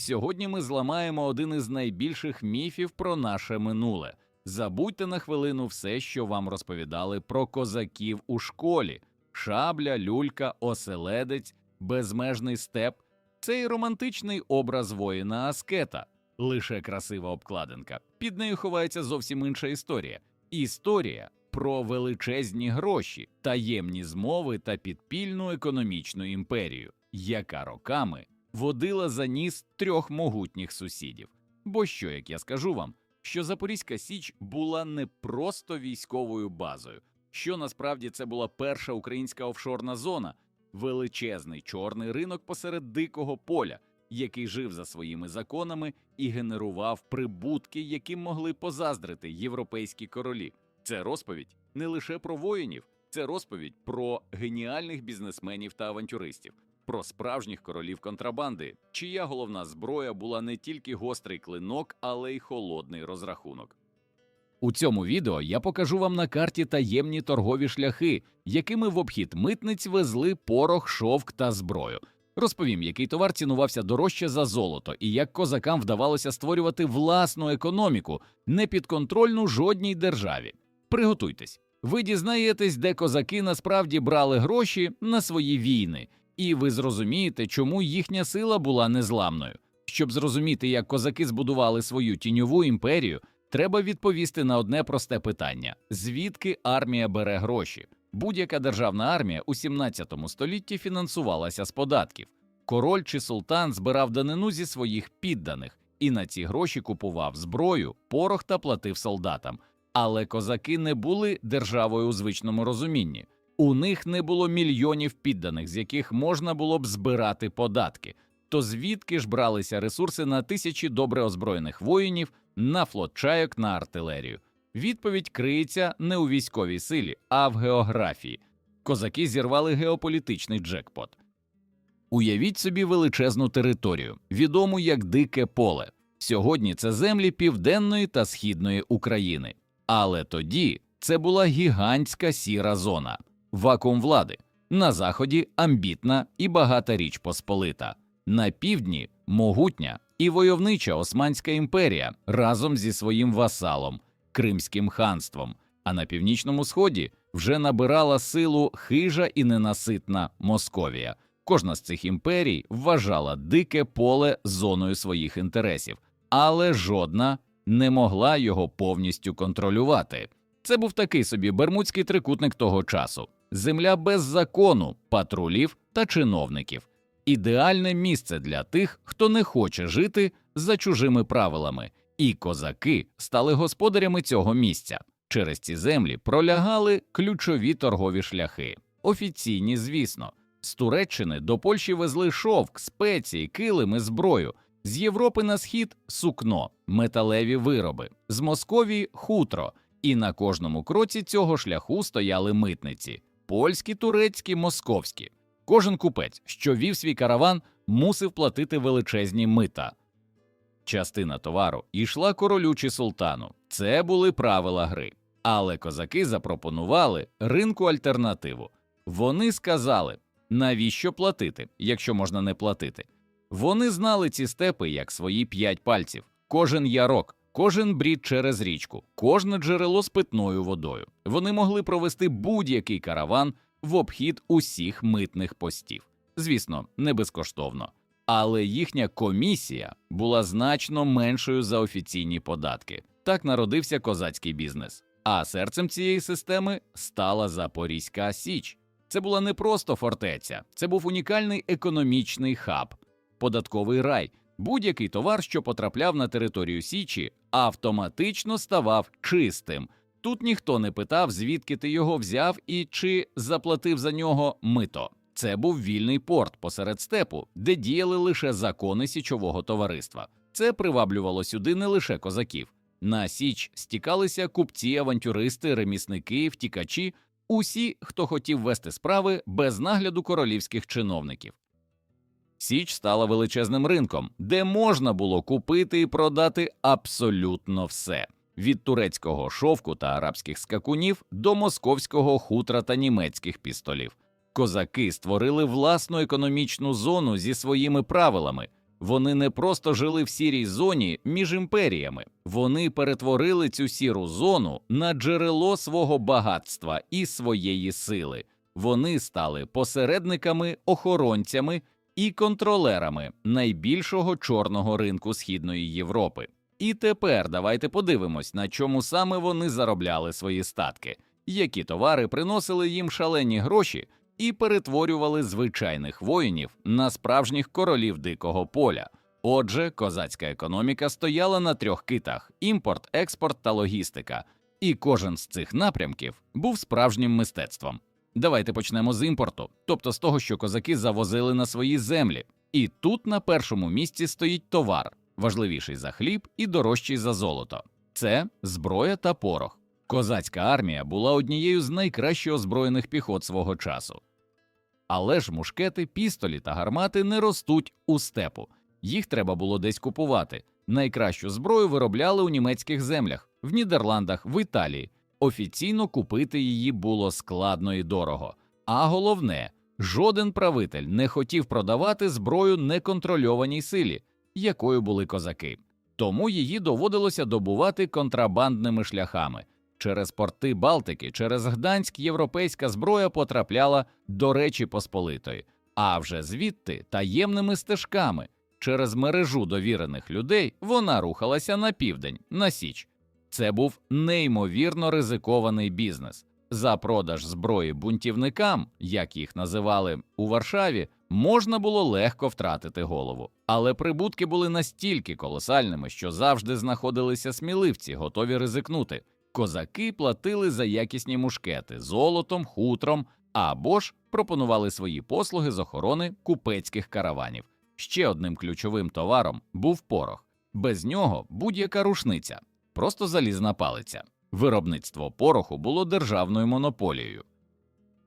Сьогодні ми зламаємо один із найбільших міфів про наше минуле. Забудьте на хвилину все, що вам розповідали про козаків у школі: шабля, люлька, оселедець, безмежний степ. Цей романтичний образ воїна аскета, лише красива обкладинка. Під нею ховається зовсім інша історія. Історія про величезні гроші, таємні змови та підпільну економічну імперію, яка роками водила за ніс трьох могутніх сусідів. Бо що, як я скажу вам, що Запорізька Січ була не просто військовою базою, що насправді це була перша українська офшорна зона, величезний чорний ринок посеред дикого поля, який жив за своїми законами і генерував прибутки, яким могли позаздрити європейські королі. Це розповідь не лише про воїнів, це розповідь про геніальних бізнесменів та авантюристів, про справжніх королів контрабанди, чия головна зброя була не тільки гострий клинок, але й холодний розрахунок. У цьому відео я покажу вам на карті таємні торгові шляхи, якими в обхід митниць везли порох, шовк та зброю. Розповім, який товар цінувався дорожче за золото, і як козакам вдавалося створювати власну економіку, непідконтрольну жодній державі. Приготуйтесь, ви дізнаєтесь, де козаки насправді брали гроші на свої війни, і ви зрозумієте, чому їхня сила була незламною. Щоб зрозуміти, як козаки збудували свою тіньову імперію, треба відповісти на одне просте питання: звідки армія бере гроші? Будь-яка державна армія у 17 столітті фінансувалася з податків. Король чи султан збирав данину зі своїх підданих і на ці гроші купував зброю, порох та платив солдатам. Але козаки не були державою у звичному розумінні. У них не було мільйонів підданих, з яких можна було б збирати податки. То звідки ж бралися ресурси на тисячі добре озброєних воїнів, на флот чайок, на артилерію? Відповідь криється не у військовій силі, а в географії. Козаки зірвали геополітичний джекпот. Уявіть собі величезну територію, відому як Дике поле. Сьогодні це землі південної та східної України. Але тоді це була гігантська сіра зона, вакуум влади. На заході амбітна і багата річ Посполита, на півдні могутня і войовнича Османська імперія разом зі своїм васалом Кримським ханством, а на північному сході вже набирала силу хижа і ненаситна Московія. Кожна з цих імперій вважала дике поле зоною своїх інтересів, але жодна не могла його повністю контролювати. Це був такий собі бермудський трикутник того часу: земля без закону, патрулів та чиновників. Ідеальне місце для тих, хто не хоче жити за чужими правилами, і козаки стали господарями цього місця. Через ці землі пролягали ключові торгові шляхи, офіційні, звісно. З Туреччини до Польщі везли шовк, спеції, килими, зброю. З Європи на схід сукно, металеві вироби, з Московії хутро, і на кожному кроці цього шляху стояли митниці польські, турецькі, московські. Кожен купець, що вів свій караван, мусив платити величезні мита. Частина товару йшла королю чи султану. Це були правила гри. Але козаки запропонували ринку альтернативу. Вони сказали, навіщо платити, якщо можна не платити. Вони знали ці степи як свої п'ять пальців, кожен ярок, кожен брід через річку, кожне джерело з питною водою. Вони могли провести будь-який караван в обхід усіх митних постів. Звісно, не безкоштовно. Але їхня комісія була значно меншою за офіційні податки. Так народився козацький бізнес. А серцем цієї системи стала Запорізька Січ. Це була не просто фортеця, це був унікальний економічний хаб, податковий рай. Будь-який товар, що потрапляв на територію Січі, автоматично ставав чистим. Тут ніхто не питав, звідки ти його взяв і чи заплатив за нього мито. Це був вільний порт посеред степу, де діяли лише закони січового товариства. Це приваблювало сюди не лише козаків. На Січ стікалися купці, авантюристи, ремісники, втікачі, усі, хто хотів вести справи без нагляду королівських чиновників. Січ стала величезним ринком, де можна було купити і продати абсолютно все від турецького шовку та арабських скакунів до московського хутра та німецьких пістолів. Козаки створили власну економічну зону зі своїми правилами. Вони не просто жили в сірій зоні між імперіями, вони перетворили цю сіру зону на джерело свого багатства і своєї сили. Вони стали посередниками, охоронцями і контролерами найбільшого чорного ринку Східної Європи. І тепер давайте подивимось, на чому саме вони заробляли свої статки, які товари приносили їм шалені гроші і перетворювали звичайних воїнів на справжніх королів дикого поля. Отже, козацька економіка стояла на трьох китах: імпорт, експорт та логістика. І кожен з цих напрямків був справжнім мистецтвом. Давайте почнемо з імпорту, тобто з того, що козаки завозили на свої землі. І тут на першому місці стоїть товар, важливіший за хліб і дорожчий за золото. Це зброя та порох. Козацька армія була однією з найкраще озброєних піхот свого часу. Але ж мушкети, пістолі та гармати не ростуть у степу. Їх треба було десь купувати. Найкращу зброю виробляли у німецьких землях, в Нідерландах, в Італії. Офіційно купити її було складно і дорого. А головне, жоден правитель не хотів продавати зброю неконтрольованій силі, якою були козаки. Тому її доводилося добувати контрабандними шляхами. Через порти Балтики, через Гданськ європейська зброя потрапляла до Речі Посполитої, а вже звідти таємними стежками. Через мережу довірених людей вона рухалася на південь, на Січ. Це був неймовірно ризикований бізнес. За продаж зброї бунтівникам, як їх називали у Варшаві, можна було легко втратити голову. Але прибутки були настільки колосальними, що завжди знаходилися сміливці, готові ризикнути. Козаки платили за якісні мушкети золотом, хутром або ж пропонували свої послуги з охорони купецьких караванів. Ще одним ключовим товаром був порох. Без нього будь-яка рушниця, просто залізна палиця. Виробництво пороху було державною монополією.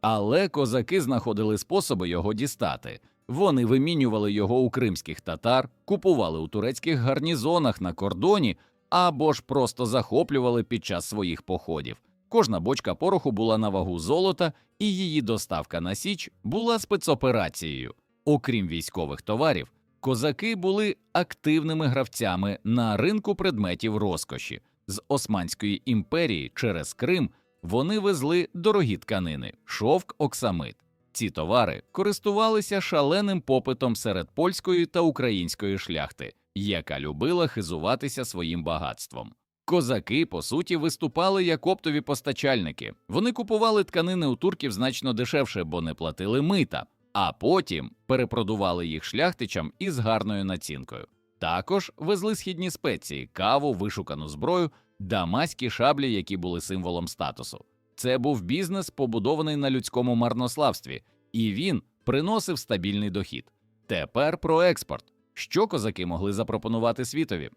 Але козаки знаходили способи його дістати. Вони вимінювали його у кримських татар, купували у турецьких гарнізонах на кордоні або ж просто захоплювали під час своїх походів. Кожна бочка пороху була на вагу золота, і її доставка на Січ була спецоперацією. Окрім військових товарів, козаки були активними гравцями на ринку предметів розкоші. З Османської імперії через Крим вони везли дорогі тканини, шовк, оксамит. Ці товари користувалися шаленим попитом серед польської та української шляхти, яка любила хизуватися своїм багатством. Козаки, по суті, виступали як оптові постачальники. Вони купували тканини у турків значно дешевше, бо не платили мита, а потім перепродували їх шляхтичам із гарною націнкою. Також везли східні спеції, каву, вишукану зброю, дамаські шаблі, які були символом статусу. Це був бізнес, побудований на людському марнославстві, і він приносив стабільний дохід. Тепер про експорт. Що козаки могли запропонувати світові?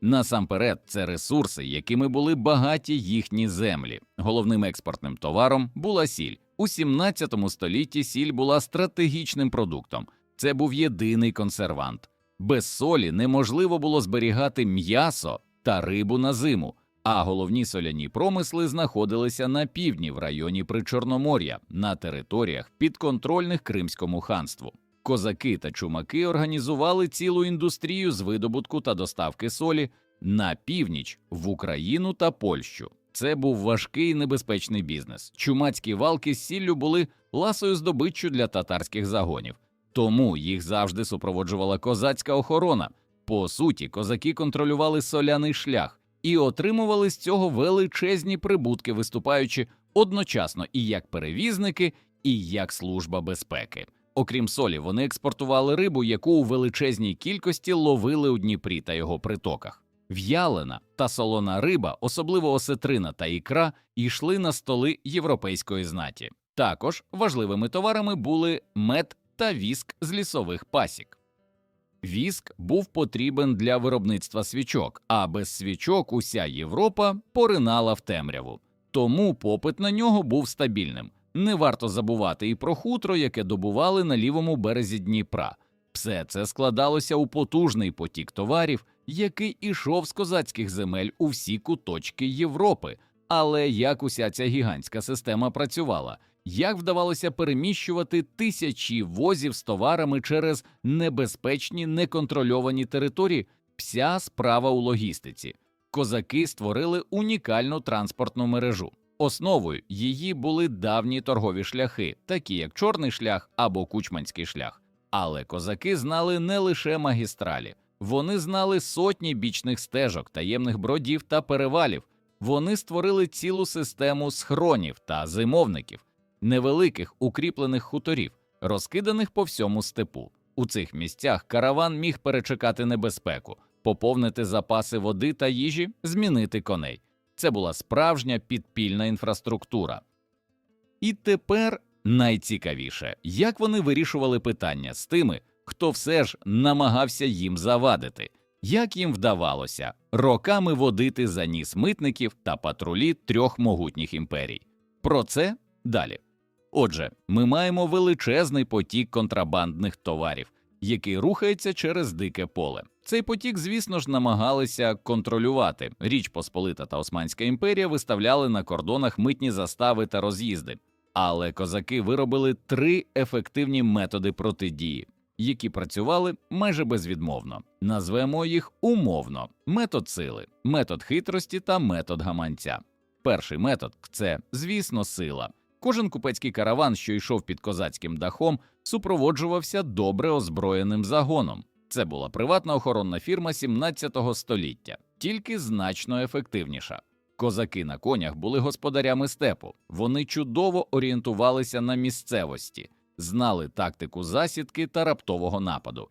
Насамперед, це ресурси, якими були багаті їхні землі. Головним експортним товаром була сіль. У 17 столітті сіль була стратегічним продуктом. Це був єдиний консервант. Без солі неможливо було зберігати м'ясо та рибу на зиму, а головні соляні промисли знаходилися на півдні в районі Причорномор'я на територіях підконтрольних Кримському ханству. Козаки та чумаки організували цілу індустрію з видобутку та доставки солі на північ в Україну та Польщу. Це був важкий і небезпечний бізнес. Чумацькі валки з сіллю були ласою здобиччю для татарських загонів, тому їх завжди супроводжувала козацька охорона. По суті, козаки контролювали соляний шлях і отримували з цього величезні прибутки, виступаючи одночасно і як перевізники, і як служба безпеки. Окрім солі, вони експортували рибу, яку у величезній кількості ловили у Дніпрі та його притоках. В'ялена та солона риба, особливо осетрина та ікра, йшли на столи європейської знаті. Також важливими товарами були мед та віск з лісових пасік. Віск був потрібен для виробництва свічок, а без свічок уся Європа поринала в темряву, тому попит на нього був стабільним. Не варто забувати і про хутро, яке добували на лівому березі Дніпра. Все це складалося у потужний потік товарів, який ішов з козацьких земель у всі куточки Європи. Але як уся ця гігантська система працювала? як вдавалося переміщувати тисячі возів з товарами через небезпечні неконтрольовані території. Вся справа у логістиці. Козаки створили унікальну транспортну мережу. Основою її були давні торгові шляхи, такі як чорний шлях або кучманський шлях. Але козаки знали не лише магістралі, вони знали сотні бічних стежок, таємних бродів та перевалів. Вони створили цілу систему схронів та зимовників, невеликих укріплених хуторів, розкиданих по всьому степу. У цих місцях караван міг перечекати небезпеку, поповнити запаси води та їжі, змінити коней. Це була справжня підпільна інфраструктура. І тепер найцікавіше, як вони вирішували питання з тими, хто все ж намагався їм завадити, як їм вдавалося роками водити за ніс митників та патрулі трьох могутніх імперій. Про це далі. Отже, ми маємо величезний потік контрабандних товарів, який рухається через дике поле. Цей потік, звісно ж, намагалися контролювати. Річ Посполита та Османська імперія виставляли на кордонах митні застави та роз'їзди. Але козаки виробили три ефективні методи протидії, які працювали майже безвідмовно. Назвемо їх умовно: метод сили, метод хитрості та метод гаманця. Перший метод це, звісно, сила. Кожен купецький караван, що йшов під козацьким дахом, супроводжувався добре озброєним загоном. Це була приватна охоронна фірма 17 століття, тільки значно ефективніша. Козаки на конях були господарями степу. Вони чудово орієнтувалися на місцевості, знали тактику засідки та раптового нападу.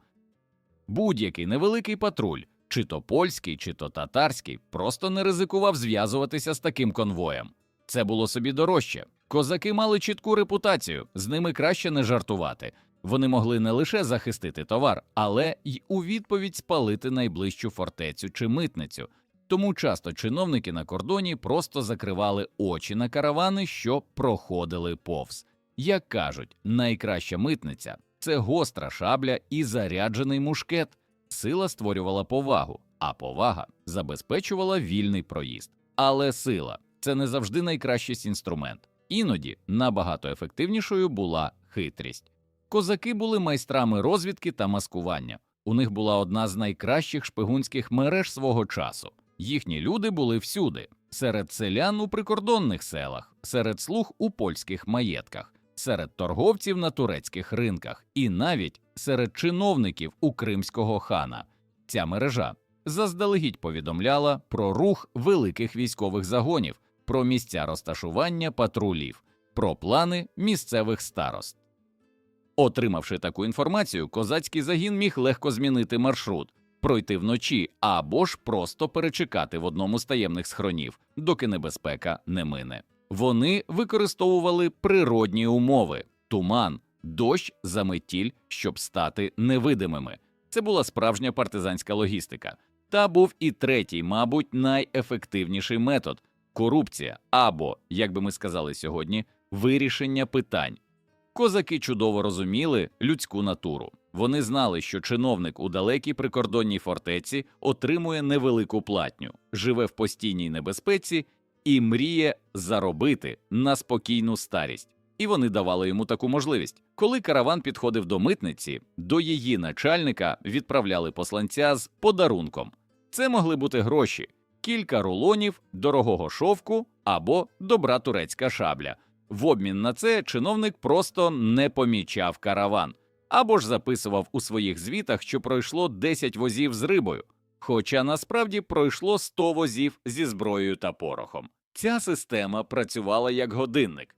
Будь-який невеликий патруль, чи то польський, чи то татарський, просто не ризикував зв'язуватися з таким конвоєм. Це було собі дорожче. Козаки мали чітку репутацію, з ними краще не жартувати. Вони могли не лише захистити товар, але й у відповідь спалити найближчу фортецю чи митницю. Тому часто чиновники на кордоні просто закривали очі на каравани, що проходили повз. Як кажуть, найкраща митниця це гостра шабля і заряджений мушкет. Сила створювала повагу, а повага забезпечувала вільний проїзд. Але сила це не завжди найкращий інструмент. Іноді набагато ефективнішою була хитрість. Козаки були майстрами розвідки та маскування. У них була одна з найкращих шпигунських мереж свого часу. Їхні люди були всюди: серед селян у прикордонних селах, серед слуг у польських маєтках, серед торговців на турецьких ринках і навіть серед чиновників у кримського хана. Ця мережа заздалегідь повідомляла про рух великих військових загонів, про місця розташування патрулів, про плани місцевих старост. Отримавши таку інформацію, козацький загін міг легко змінити маршрут, пройти вночі або ж просто перечекати в одному з таємних схронів, доки небезпека не мине. Вони використовували природні умови: туман, дощ, заметіль, щоб стати невидимими. Це була справжня партизанська логістика. Та був і третій, мабуть, найефективніший метод корупція або, як би ми сказали сьогодні, вирішення питань. Козаки чудово розуміли людську натуру. Вони знали, що чиновник у далекій прикордонній фортеці отримує невелику платню, живе в постійній небезпеці і мріє заробити на спокійну старість. І вони давали йому таку можливість. Коли караван підходив до митниці, до її начальника відправляли посланця з подарунком. Це могли бути гроші, кілька рулонів дорогого шовку або добра турецька шабля. В обмін на це чиновник просто не помічав караван або ж записував у своїх звітах, що пройшло 10 возів з рибою, хоча насправді пройшло 100 возів зі зброєю та порохом. Ця система працювала як годинник.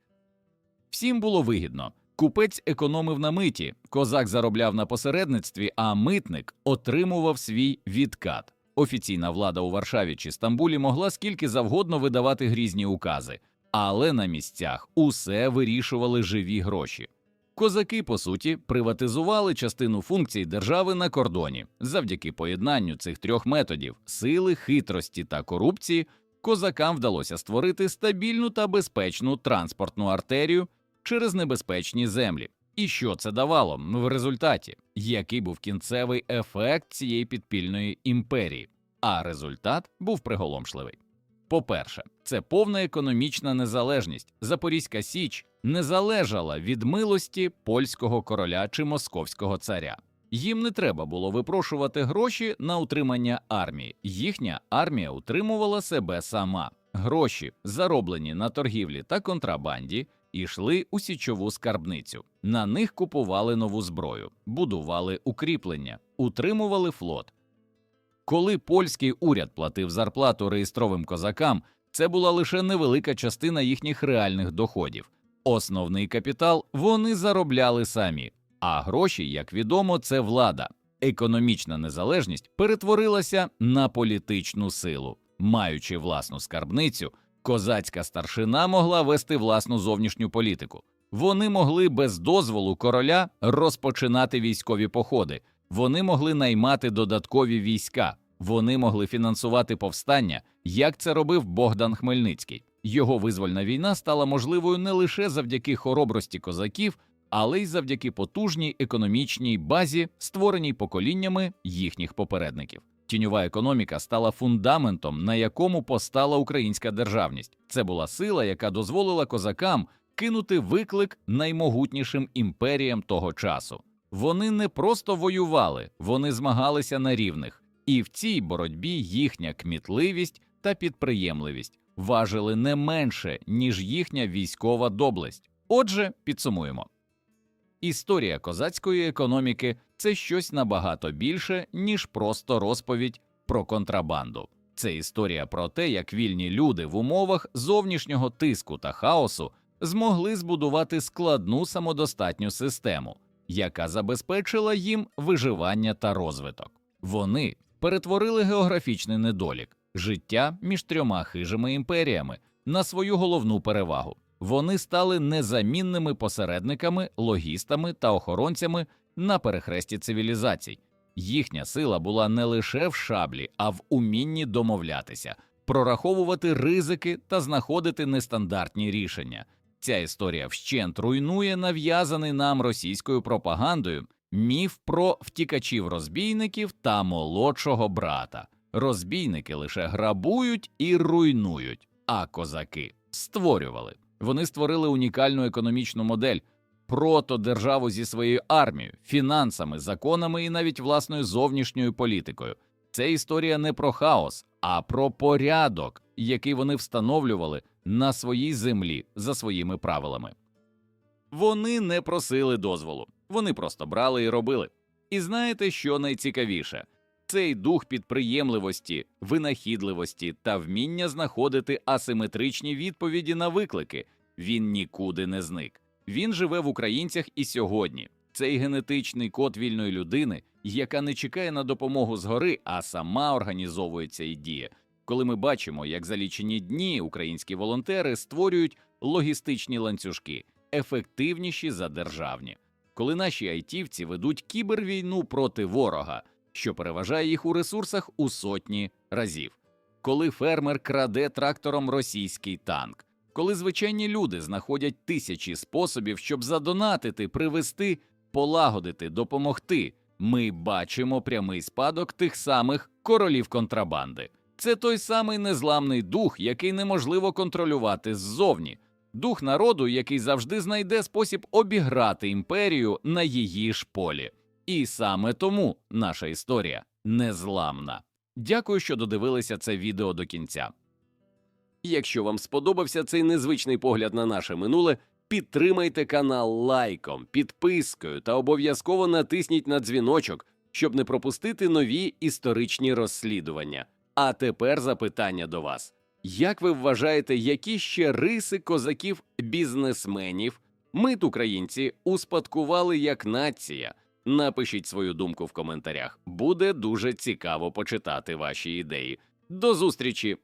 Всім було вигідно. Купець економив на миті, козак заробляв на посередництві, а митник отримував свій відкат. Офіційна влада у Варшаві чи Стамбулі могла скільки завгодно видавати грізні укази, але на місцях усе вирішували живі гроші. Козаки, по суті, приватизували частину функцій держави на кордоні. Завдяки поєднанню цих трьох методів сили, хитрості та корупції, козакам вдалося створити стабільну та безпечну транспортну артерію через небезпечні землі. І що це давало в результаті? Який був кінцевий ефект цієї підпільної імперії? А результат був приголомшливий. По-перше, це повна економічна незалежність. Запорізька Січ не залежала від милості польського короля чи московського царя. Їм не треба було випрошувати гроші на утримання армії. Їхня армія утримувала себе сама. Гроші, зароблені на торгівлі та контрабанді, йшли у січову скарбницю. На них купували нову зброю, будували укріплення, утримували флот. Коли польський уряд платив зарплату реєстровим козакам, це була лише невелика частина їхніх реальних доходів. Основний капітал вони заробляли самі, а гроші, як відомо, це влада. Економічна незалежність перетворилася на політичну силу. Маючи власну скарбницю, козацька старшина могла вести власну зовнішню політику. Вони могли без дозволу короля розпочинати військові походи, вони могли наймати додаткові війська, вони могли фінансувати повстання, як це робив Богдан Хмельницький. Його визвольна війна стала можливою не лише завдяки хоробрості козаків, але й завдяки потужній економічній базі, створеній поколіннями їхніх попередників. Тіньова економіка стала фундаментом, на якому постала українська державність. Це була сила, яка дозволила козакам кинути виклик наймогутнішим імперіям того часу. Вони не просто воювали, вони змагалися на рівних, і в цій боротьбі їхня кмітливість та підприємливість важили не менше, ніж їхня військова доблесть. Отже, підсумуємо. Історія козацької економіки це щось набагато більше, ніж просто розповідь про контрабанду. Це історія про те, як вільні люди в умовах зовнішнього тиску та хаосу змогли збудувати складну самодостатню систему, яка забезпечила їм виживання та розвиток. Вони перетворили географічний недолік життя між трьома хижими імперіями на свою головну перевагу. Вони стали незамінними посередниками, логістами та охоронцями на перехресті цивілізацій. Їхня сила була не лише в шаблі, а в умінні домовлятися, прораховувати ризики та знаходити нестандартні рішення. Ця історія вщент руйнує нав'язаний нам російською пропагандою міф про втікачів-розбійників та молодшого брата. Розбійники лише грабують і руйнують, а козаки створювали. Вони створили унікальну економічну модель, протодержаву зі своєю армією, фінансами, законами і навіть власною зовнішньою політикою. Це історія не про хаос, а про порядок, який вони встановлювали на своїй землі за своїми правилами. Вони не просили дозволу, вони просто брали і робили. І знаєте, що найцікавіше? Цей дух підприємливості, винахідливості та вміння знаходити асиметричні відповіді на виклики він нікуди не зник. Він живе в українцях і сьогодні. Цей генетичний код вільної людини, яка не чекає на допомогу згори, а сама організовується і діє. Коли ми бачимо, як за лічені дні українські волонтери створюють логістичні ланцюжки, ефективніші за державні, коли наші айтівці ведуть кібервійну проти ворога що переважає їх у ресурсах у сотні разів. Коли фермер краде трактором російський танк, коли звичайні люди знаходять тисячі способів, щоб задонатити, привести, полагодити, допомогти, ми бачимо прямий спадок тих самих королів контрабанди. Це той самий незламний дух, який неможливо контролювати ззовні, дух народу, який завжди знайде спосіб обіграти імперію на її ж полі. І саме тому наша історія незламна. Дякую, що додивилися це відео до кінця. Якщо вам сподобався цей незвичний погляд на наше минуле, підтримайте канал лайком, підпискою та обов'язково натисніть на дзвіночок, щоб не пропустити нові історичні розслідування. А тепер запитання до вас: як ви вважаєте, які ще риси козаків бізнесменів ми, українці, успадкували як нація? Напишіть свою думку в коментарях. Буде дуже цікаво почитати ваші ідеї. До зустрічі!